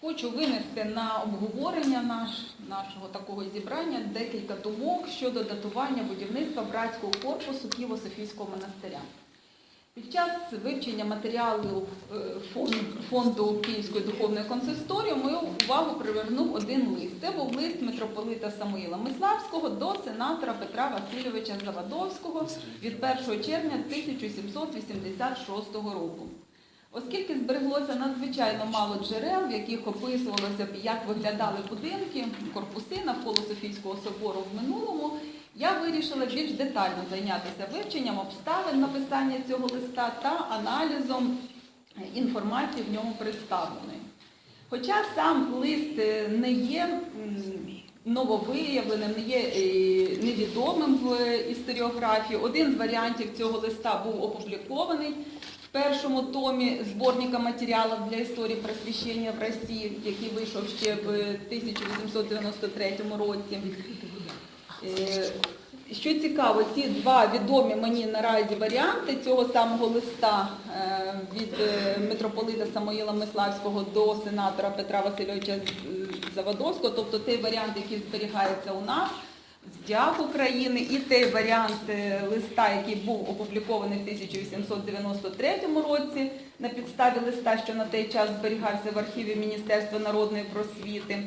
Хочу винести на обговорення наш, нашого такого зібрання декілька думок щодо датування будівництва братського корпусу Києво-Софійського монастиря. Під час вивчення матеріалів е, фонду Київської духовної консисторії мою увагу привернув один лист. Це був лист митрополита Самуїла Миславського до сенатора Петра Васильовича Завадовського від 1 червня 1786 року. Оскільки збереглося надзвичайно мало джерел, в яких описувалося б, як виглядали будинки, корпуси навколо Софійського собору в минулому, я вирішила більш детально зайнятися вивченням обставин написання цього листа та аналізом інформації в ньому представленої. Хоча сам лист е, не є нововиявленим, не є е, невідомим в історіографії, один з варіантів цього листа був опублікований першому томі зборника матеріалів для історії просвіщення в Росії, який вийшов ще в 1893 році. Е, Що цікаво, ці два відомі мені наразі варіанти цього самого листа е, від е, митрополита Самоїла Миславського до сенатора Петра Васильовича Заводовського, тобто той варіант, який зберігається у нас, дяк України, і той варіант е, листа, який був опублікований в 1893 році на підставі листа, що на той час зберігався в архіві Міністерства народної просвіти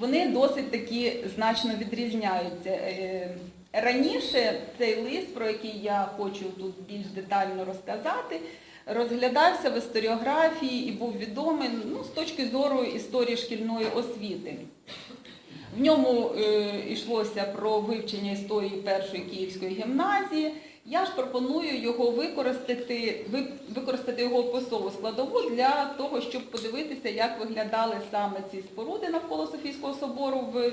вони досить таки значно відрізняються. Е, Раніше цей лист, про який я хочу тут більш детально розказати, розглядався в історіографії і був відомий ну, з точки зору історії шкільної освіти. В ньому е, йшлося про вивчення історії першої Київської гімназії. Я ж пропоную його використати, ви- використати його посову складову для того, щоб подивитися, як виглядали саме ці споруди навколо Софійського собору в, е,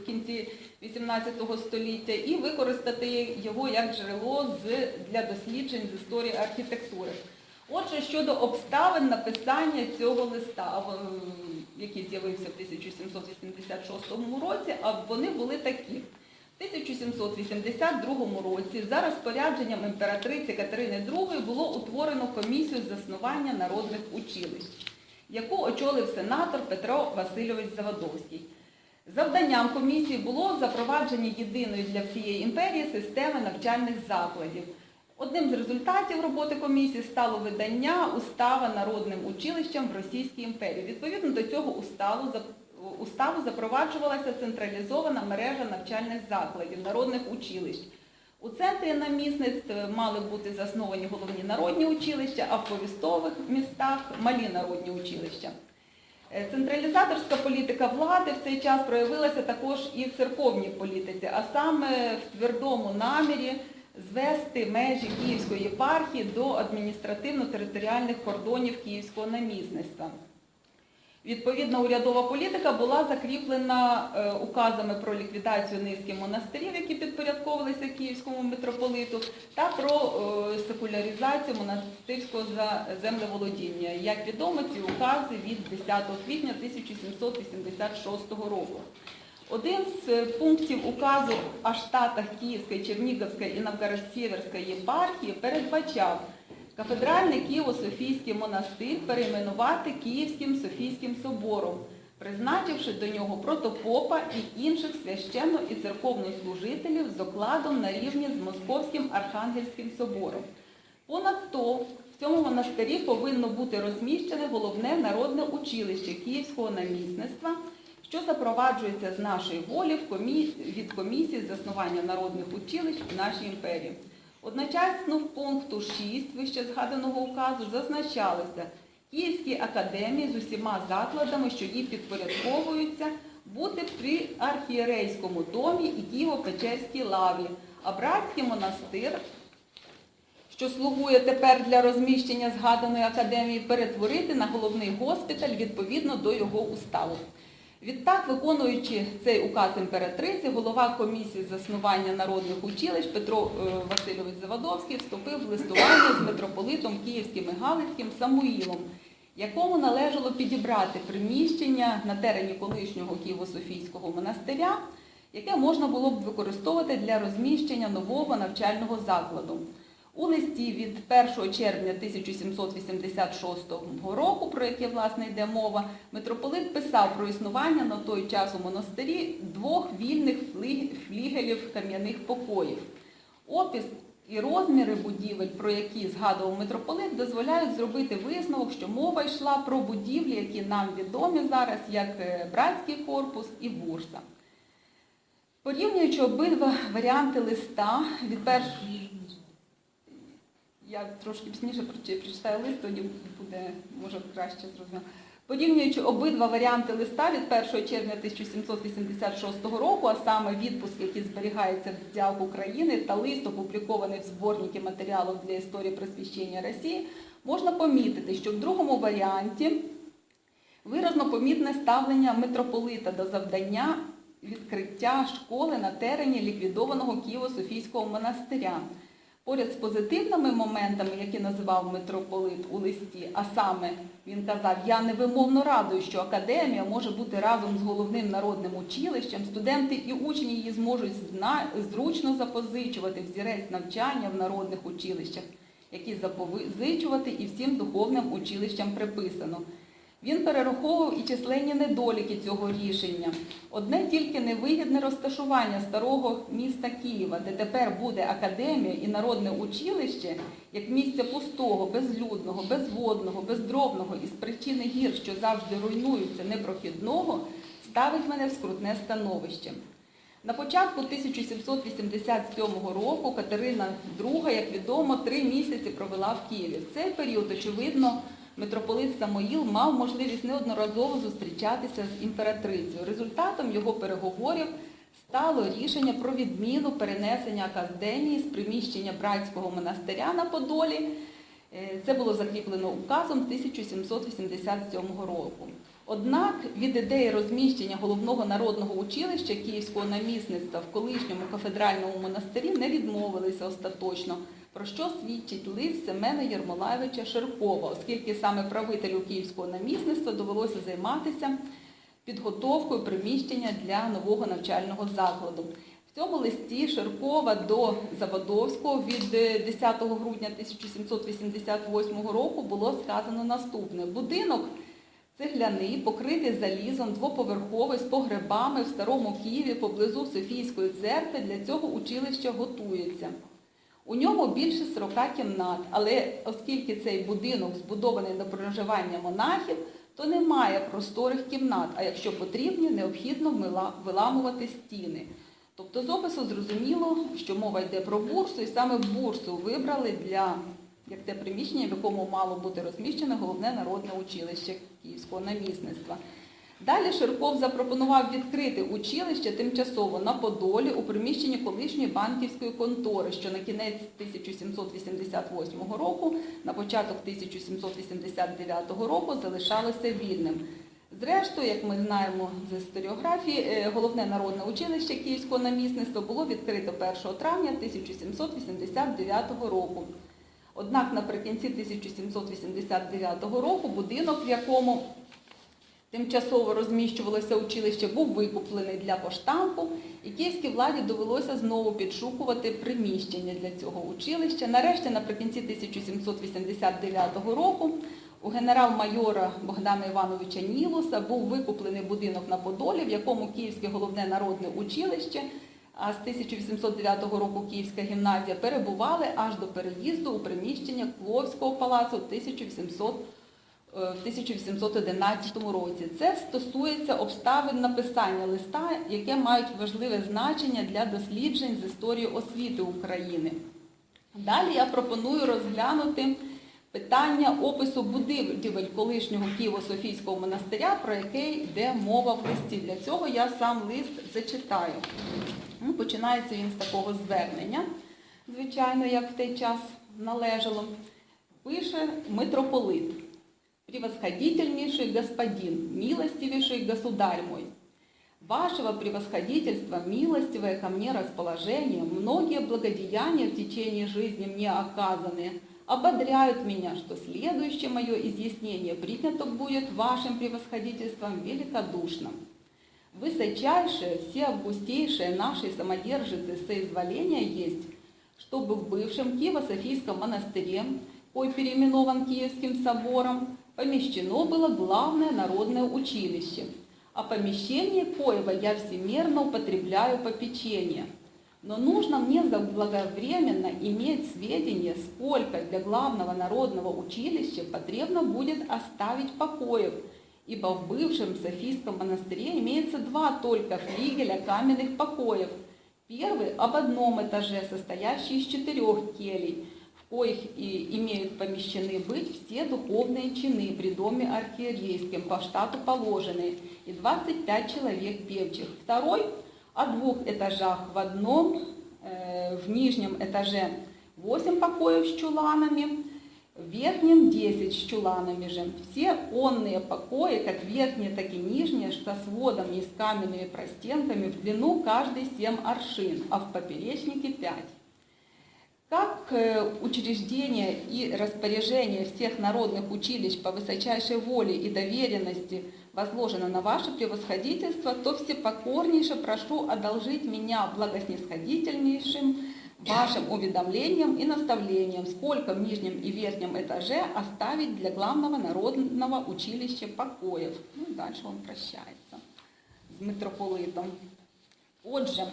в кінці XVIII століття, і використати його як джерело з, для досліджень з історії архітектури. Отже, щодо обставин написання цього листа, який з'явився в 1786 році, а вони були такі. В 1782 році за розпорядженням імператриці Катерини II було утворено комісію з заснування народних училищ, яку очолив сенатор Петро Васильович Заводовський. Завданням комісії було запровадження єдиної для всієї імперії системи навчальних закладів. Одним з результатів роботи комісії стало видання устава народним училищам в Російській імперії. Відповідно до цього уставу, уставу запроваджувалася централізована мережа навчальних закладів, народних училищ. У центрі намісництв мали бути засновані головні народні училища, а в повістових містах малі народні училища. Е, Централізаторська політика влади в цей час проявилася також і в церковній політиці, а саме в твердому намірі звести межі Київської єпархії до адміністративно-територіальних кордонів Київського намісництва. Відповідна урядова політика була закріплена е, указами про ліквідацію низки монастирів, які підпорядковувалися Київському митрополиту, та про е, секуляризацію монастирського землеволодіння. Як відомо, ці укази від 10 квітня 1786 року. Один з е, пунктів указу о штатах Київської, Чернігівської і Новгород-Сєверської єпархії передбачав кафедральний Києво-Софійський монастир перейменувати Київським Софійським собором, призначивши до нього протопопа і інших священно і церковнослужителів з окладом на рівні з Московським Архангельським собором. Понад то, в цьому монастирі повинно бути розміщене головне народне училище Київського намісництва, що запроваджується з нашої волі від комісії заснування народних училищ в нашій імперії. Одночасно в пункту 6 вище згаданого указу зазначалося Київській академії з усіма закладами, що їй підпорядковуються, бути при архієрейському домі і Києво-Печерській лаві, а братський монастир що слугує тепер для розміщення згаданої академії, перетворити на головний госпіталь відповідно до його уставу. Відтак, виконуючи цей указ імператриці, голова комісії заснування народних училищ Петро е, Васильович Завадовський вступив в листування з митрополитом Київським і Галицьким Самуїлом, якому належало підібрати приміщення на терені колишнього Києво-Софійського монастиря, яке можна було б використовувати для розміщення нового навчального закладу. У листі від 1 червня 1786 року, про яке власне йде мова, митрополит писав про існування на той час у монастирі двох вільних флігелів кам'яних покоїв. Опис і розміри будівель, про які згадував митрополит, дозволяють зробити висновок, що мова йшла про будівлі, які нам відомі зараз, як е, братський корпус і бурса. Порівнюючи обидва варіанти листа від першої. Я трошки пізніше прочитаю лист, тоді буде, може, краще зрозуміло. Порівнюючи обидва варіанти листа від 1 червня 1786 року, а саме відпуск, який зберігається в відділах України, та лист, опублікований в зборнику матеріалів для історії просвіщення Росії, можна помітити, що в другому варіанті виразно помітне ставлення митрополита до завдання відкриття школи на терені ліквідованого Києво-Софійського монастиря. Поряд з позитивними моментами, які називав митрополит у листі, а саме він казав, я невимовно радую, що академія може бути разом з головним народним училищем, студенти і учні її зможуть зручно запозичувати взірець навчання в народних училищах, які запозичувати і всім духовним училищам приписано. Він перераховував і численні недоліки цього рішення. Одне тільки невигідне розташування старого міста Києва, де тепер буде академія і народне училище, як місця пустого, безлюдного, безводного, бездробного і з причини гір, що завжди руйнуються, непрохідного, ставить мене в скрутне становище. На початку 1787 року Катерина II, як відомо, три місяці провела в Києві. В цей період, очевидно, митрополит Самоїл мав можливість неодноразово зустрічатися з імператрицею. Результатом його переговорів стало рішення про відміну перенесення Казденії з приміщення братського монастиря на Подолі. Е, Це було закріплено указом 1787 року. Однак від ідеї розміщення головного народного училища Київського намісництва в колишньому кафедральному монастирі не відмовилися остаточно, про що свідчить лист Семена Єрмолаєвича Ширкова, оскільки саме правителю Київського намісництва довелося займатися підготовкою приміщення для нового навчального закладу. В цьому листі Ширкова до Заводовського від е, 10 грудня 1788 року було сказано наступне. Будинок цегляний, покритий залізом, двоповерховий, з погребами в Старому Києві поблизу Софійської церкви для цього училища готується. У ньому більше 40 кімнат, але оскільки цей будинок збудований на проживання монахів, то немає просторих кімнат, а якщо потрібні, необхідно виламувати стіни. Тобто з опису зрозуміло, що мова йде про бурсу, і саме бурсу вибрали для як те приміщення, в якому мало бути розміщене головне народне училище Київського намісництва. Далі Ширков запропонував відкрити училище тимчасово на Подолі у приміщенні колишньої банківської контори, що на кінець 1788 року, на початок 1789 року залишалося вільним. Зрештою, як ми знаємо з історіографії, е, головне народне училище Київського намісництва було відкрито 1 травня 1789 року. Однак наприкінці 1789 року будинок, в якому тимчасово розміщувалося училище, був викуплений для поштампу, і київській владі довелося знову підшукувати приміщення для цього училища. Нарешті, наприкінці 1789 року, у генерал-майора Богдана Івановича Нілуса був викуплений будинок на Подолі, в якому Київське головне народне училище, а з 1809 року Київська гімназія перебували аж до переїзду у приміщення Кловського палацу в 1800 е, в 1811 році. Це стосується обставин написання листа, яке мають важливе значення для досліджень з історії освіти України. Далі я пропоную розглянути питання опису будівель колишнього Києво-Софійського монастиря, про яке йде мова в листі. Для цього я сам лист зачитаю. Ну, Починається він з такого звернення, звичайно, як в той час належало. Пише митрополит. Превосходительнейший господин, милостивейший государь мой, Вашего превосходительства, милостивое ко мне расположение, многие благодеяния в течение жизни мне оказанные, ободряют меня, что следующее мое изъяснение принято будет вашим превосходительством великодушно. Высочайшее, все августейшее нашей самодержицы соизволения есть чтобы в бывшем Киево-Софийском монастыре, кой переименован Киевским собором, помещено было главное народное училище, о помещении коего я всемерно употребляю попечение. Но нужно мне заблаговременно иметь сведения, сколько для главного народного училища потребно будет оставить покоев, ибо в бывшем Софийском монастыре имеется два только флигеля каменных покоев. Первый об одном этаже, состоящий из четырех келей, коих и имеют помещены быть все духовные чины при доме архиерейском по штату положенные, и 25 человек певчих. Второй о двух этажах в одном, э, в нижнем этаже 8 покоев с чуланами, в верхнем 10 с чуланами же. Все онные покои, как верхние, так и нижние, со сводами и с каменными простенками, в длину каждый 7 аршин, а в поперечнике 5. Как э, учреждение и распоряжение всех народных училищ по высочайшей воле и доверенности возложено на ваше превосходительство, то всепокорнейше прошу одолжить меня благоснисходительнейшим вашим уведомлением и наставлением, сколько в нижнем и верхнем этаже оставить для главного народного училища покоев. Ну, і далі він прощається з митрополитом. Отже, е,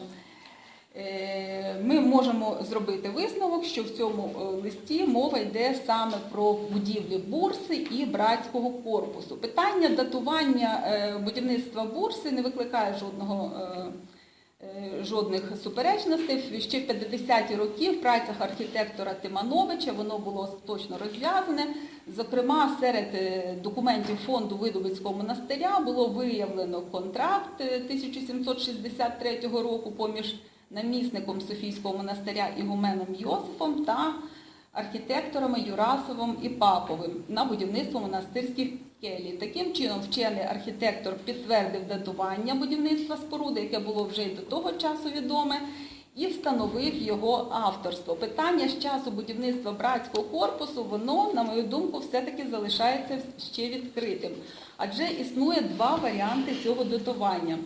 ми можемо зробити висновок, що в цьому е, листі мова йде саме про будівлі бурси і братського корпусу. Питання датування е, будівництва бурси не викликає жодного. е, е, Жодних суперечностей. Ще в 50-ті роки в працях архітектора Тимановича воно було точно розв'язане. Зокрема, серед е, документів фонду Видовицького монастиря було виявлено контракт е, 1763 року поміж намісником Софійського монастиря Ігуменом Йосифом та архітекторами Юрасовим і Паповим на будівництво монастирських келій. Таким чином, вчений архітектор підтвердив датування будівництва споруди, яке було вже й до того часу відоме, і встановив його авторство. Питання з часу будівництва братського корпусу, воно, на мою думку, все-таки залишається ще відкритим. Адже існує два варіанти цього датування.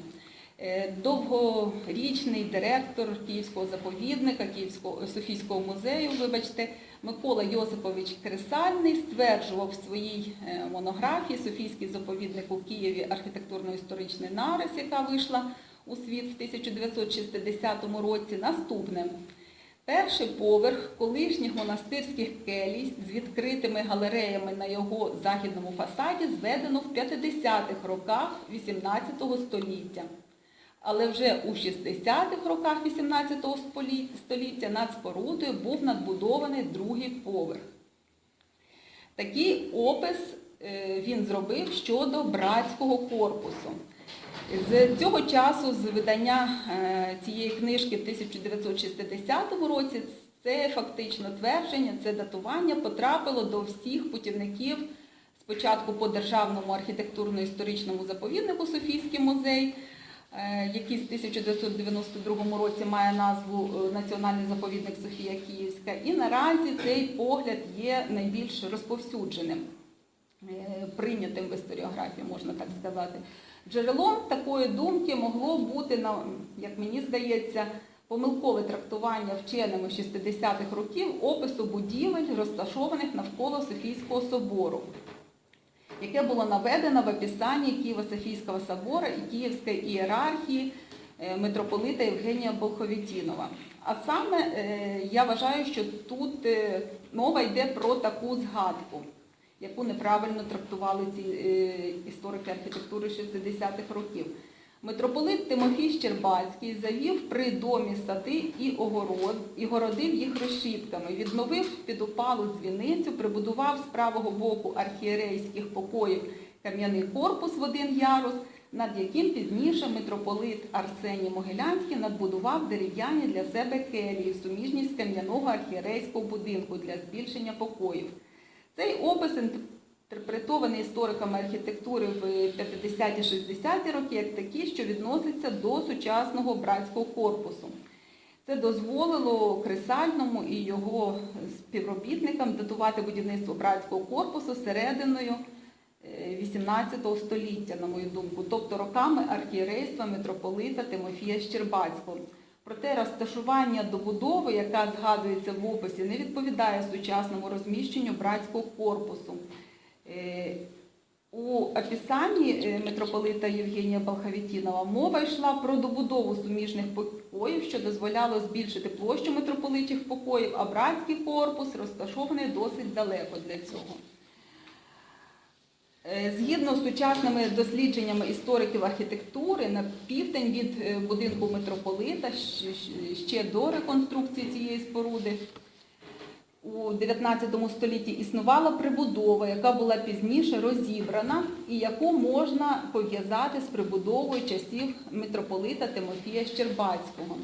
Е, Довгорічний директор Київського заповідника, Київського Софійського музею, вибачте, Микола Йосипович Кресальний стверджував в своїй е, монографії Софійський заповідник у Києві архітектурно-історичний нарис, яка вийшла у світ в 1960 році, наступне. Перший поверх колишніх монастирських келій з відкритими галереями на його західному фасаді зведено в 50-х роках XVIII століття. Але вже у 60-х роках XVIII століття над спорудою був надбудований другий поверх. Такий опис е, він зробив щодо братського корпусу. З цього часу, з видання е, цієї книжки в 1960 році, це фактично твердження, це датування потрапило до всіх путівників спочатку по Державному архітектурно-історичному заповіднику Софійський музей, який з 1992 році має назву е, Національний заповідник Софія Київська. І наразі цей погляд є найбільш розповсюдженим, е, прийнятим в історіографії, можна так сказати. Джерелом такої думки могло бути, як мені здається, помилкове трактування вченими 60-х років опису будівель, розташованих навколо Софійського собору, яке було наведено в описанні Києво-Софійського собору і Київської ієрархії е, митрополита Євгенія Болховітінова. А саме е, я вважаю, що тут е, мова йде про таку згадку яку неправильно трактували ці історики архітектури 60-х років. Митрополит Тимофій Щербацький завів при домі сади і огород, і городив їх розшітками, відновив підопалу дзвіницю, прибудував з правого боку архієрейських покоїв кам'яний корпус в один ярус, над яким пізніше митрополит Арсеній Могилянський надбудував дерев'яні для себе келії, суміжність кам'яного архієрейського будинку для збільшення покоїв. Цей опис інтерпретований істориками архітектури в 50-60-ті роки як такий, що відноситься до сучасного братського корпусу. Це дозволило Кресальному і його співробітникам датувати будівництво братського корпусу серединою е, 18 століття, на мою думку, тобто роками архієрейства митрополита Тимофія Щербацького. Проте розташування добудови, яка згадується в описі, не відповідає сучасному розміщенню братського корпусу. Е, У описанні е, митрополита Євгенія Балхавітінова мова йшла про добудову суміжних покоїв, що дозволяло збільшити площу митрополичих покоїв, а братський корпус розташований досить далеко для цього. Е, Згідно з сучасними дослідженнями істориків архітектури, на південь від будинку митрополита, ще до реконструкції цієї споруди, у 19 столітті існувала прибудова, яка була пізніше розібрана і яку можна пов'язати з прибудовою часів митрополита Тимофія Щербацького.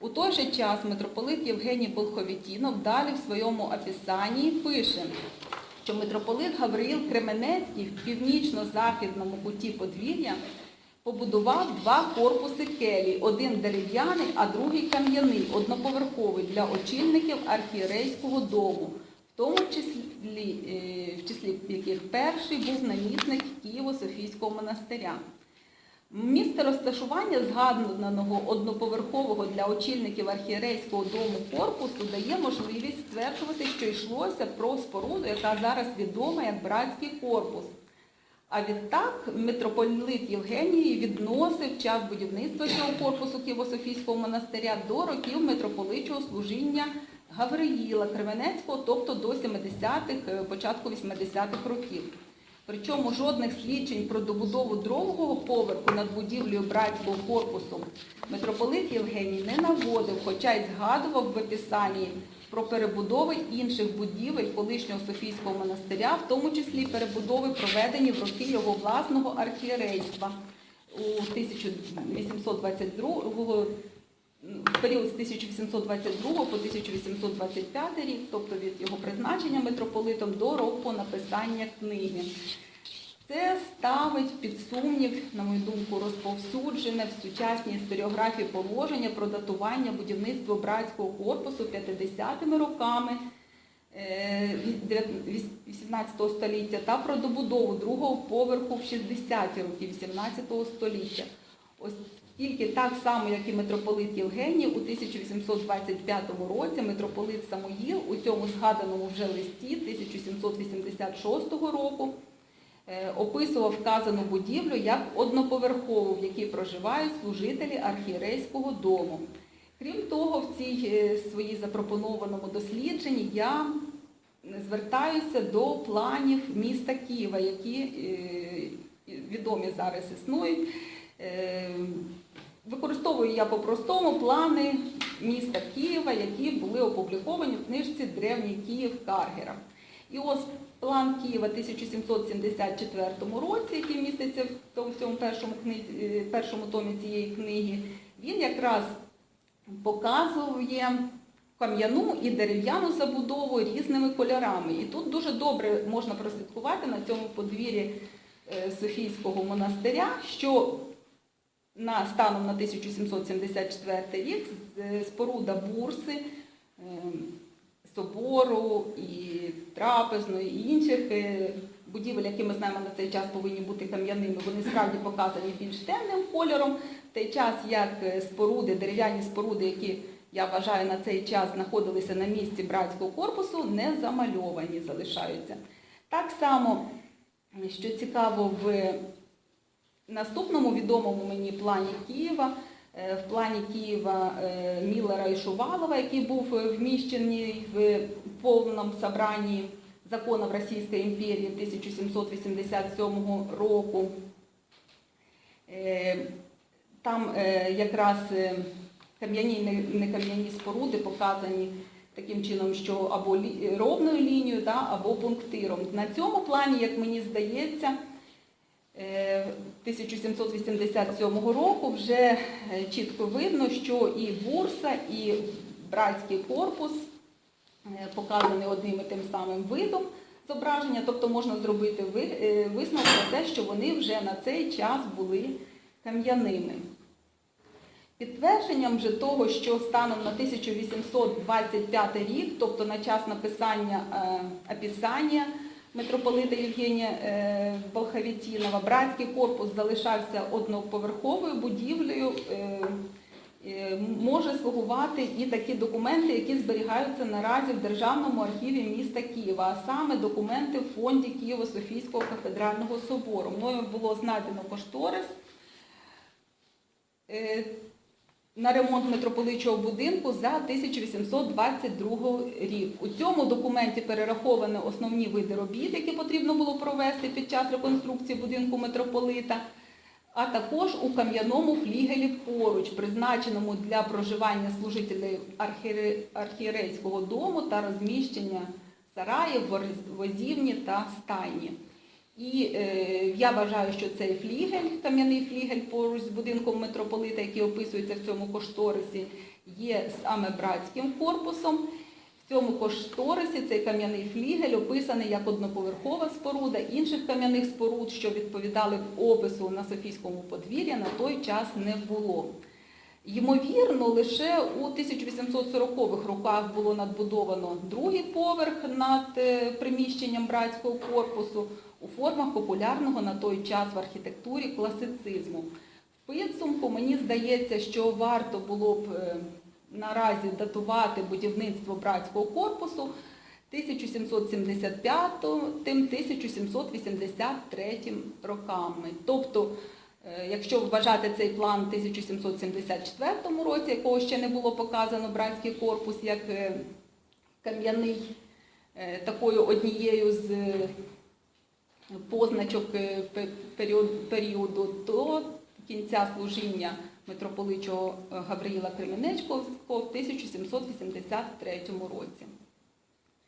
У той же час митрополит Євгеній Болховітінов далі в своєму описанні пише, що митрополит Гавриїл Кременецький в північно-західному куті подвір'я побудував два корпуси келій, один дерев'яний, а другий кам'яний, одноповерховий для очільників архієрейського дому, в тому числі, е, в числі яких перший був намісник Києво-Софійського монастиря. Місце розташування згаданого одноповерхового для очільників архієрейського дому корпусу дає можливість стверджувати, що йшлося про споруду, яка зараз відома як братський корпус. А відтак митрополит Євгеній відносив час будівництва цього корпусу Києво-Софійського монастиря до років митрополичого служіння Гавриїла Кременецького, тобто до 70-х, е, початку 80-х років. Причому жодних свідчень про добудову другого поверху над будівлею братського корпусу митрополит Євгеній не наводив, хоча й згадував в описанні про перебудови інших будівель колишнього Софійського монастиря, в тому числі перебудови, проведені в роки його власного архієрейства у 1822 в період з 1822 по 1825 рік, тобто від його призначення митрополитом до року написання книги. Це ставить під сумнів, на мою думку, розповсюджене в сучасній історіографії положення про датування будівництва братського корпусу 50-ми роками е, 18 століття та про добудову другого поверху в 60-ті роки 18 століття. Ось тільки так само, як і митрополит Євгеній, у 1825 році митрополит Самуїл у цьому згаданому вже листі 1786 року е, описував вказану будівлю як одноповерхову, в якій проживають служителі архієрейського дому. Крім того, в цій е, своїй запропонованому дослідженні я звертаюся до планів міста Києва, які е, відомі зараз існують. Е, Використовую я по-простому плани міста Києва, які були опубліковані в книжці Древній Київ Каргера. І ось план Києва 1774 році, який міститься в цьому першому, книзі, е, першому томі цієї книги, він якраз показує кам'яну і дерев'яну забудову різними кольорами. І тут дуже добре можна прослідкувати на цьому подвір'ї е, Софійського монастиря, що на станом на 1774 рік е, споруда бурси, е, собору і трапезної і інших е, будівель, які ми знаємо на цей час повинні бути кам'яними, вони справді показані більш темним кольором. В той час як е, споруди, дерев'яні споруди, які я вважаю на цей час знаходилися на місці братського корпусу, не замальовані залишаються. Так само, що цікаво, в наступному відомому мені плані Києва, в плані Києва е, Міллера і Шувалова, який був е, вміщений в повному собранні законів Російської імперії 1787 року. Е, Там е, якраз е, кам'яні і не- некам'яні споруди показані таким чином, що або ровною лінією, або пунктиром. На цьому плані, як мені здається, е, 1787 року вже е, чітко видно, що і бурса, і братський корпус е, показані одним і тим самим видом зображення, тобто можна зробити е, висновок про те, що вони вже на цей час були кам'яними. Підтвердженням же того, що станом на 1825 рік, тобто на час написання е, описання митрополита Євгенія е, Болхавітінова, братський корпус залишався одноповерховою будівлею, е, е, може слугувати і такі документи, які зберігаються наразі в Державному архіві міста Києва, а саме документи в фонді Києво-Софійського кафедрального собору. Мною було знайдено кошторис на ремонт митрополичого будинку за 1822 рік. У цьому документі перераховані основні види робіт, які потрібно було провести під час реконструкції будинку митрополита, а також у кам'яному флігелі поруч, призначеному для проживання служителів архієрейського дому та розміщення сараїв, возівні та стайні. І е, я вважаю, що цей флігель, кам'яний флігель поруч з будинком митрополита, який описується в цьому кошторисі, є саме братським корпусом. В цьому кошторисі цей кам'яний флігель описаний як одноповерхова споруда інших кам'яних споруд, що відповідали опису на Софійському подвір'я, на той час не було. Ймовірно, лише у 1840-х роках було надбудовано другий поверх над е, приміщенням братського корпусу у формах популярного на той час в архітектурі класицизму. В підсумку мені здається, що варто було б е, наразі датувати будівництво братського корпусу 1775-1783 роками. Тобто, е, якщо вважати цей план в 1774 році, якого ще не було показано братський корпус як е, кам'яний, такою однією з позначок е, пе- період- періоду до кінця служіння митрополичого Гавриїла Кременечкого в 1783 році.